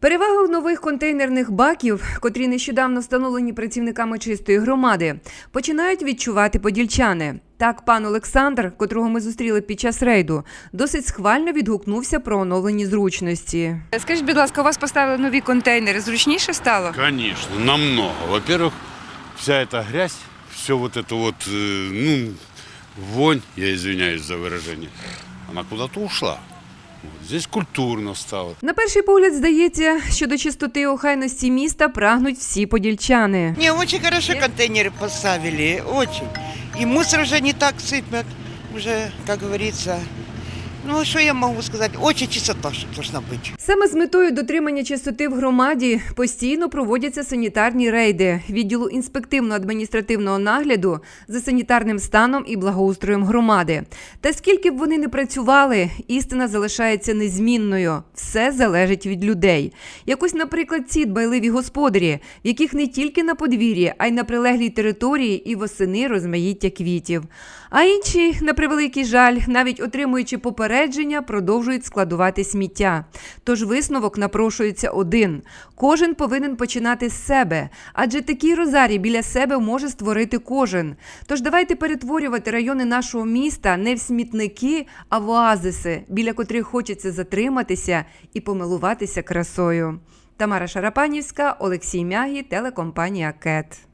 Перевагу нових контейнерних баків, котрі нещодавно встановлені працівниками чистої громади, починають відчувати подільчани. Так, пан Олександр, котрого ми зустріли під час рейду, досить схвально відгукнувся про оновлені зручності. Скажіть, будь ласка, у вас поставили нові контейнери. Зручніше стало? Конечно, намного. Во-первых, вся эта грязь, все вот это вот, э, ну, вонь, я извиняюсь за выражение, она куда-то ушла. Здесь культурно стало. На перший погляд здається, що до чистоти і охайності міста прагнуть всі подільчани. Не, очень хорошо контейнеры поставили, очень. И мусор уже не так сыпят, уже, как говорится. Ну, что я могу сказать, очень чистота чтоб должна быть. Саме з метою дотримання чистоти в громаді постійно проводяться санітарні рейди відділу інспективно-адміністративного нагляду за санітарним станом і благоустроєм громади. Та скільки б вони не працювали, істина залишається незмінною. Все залежить від людей. Якось, наприклад, ці дбайливі господарі, в яких не тільки на подвір'ї, а й на прилеглій території і восени розмаїття квітів. А інші, на превеликий жаль, навіть отримуючи попередження, продовжують складувати сміття. Тож висновок напрошується один: кожен повинен починати з себе, адже такий розарій біля себе може створити кожен. Тож давайте перетворювати райони нашого міста не в смітники, а в оазиси, біля котрих хочеться затриматися і помилуватися красою. Тамара Шарапанівська, Олексій Мягі, телекомпанія Кет.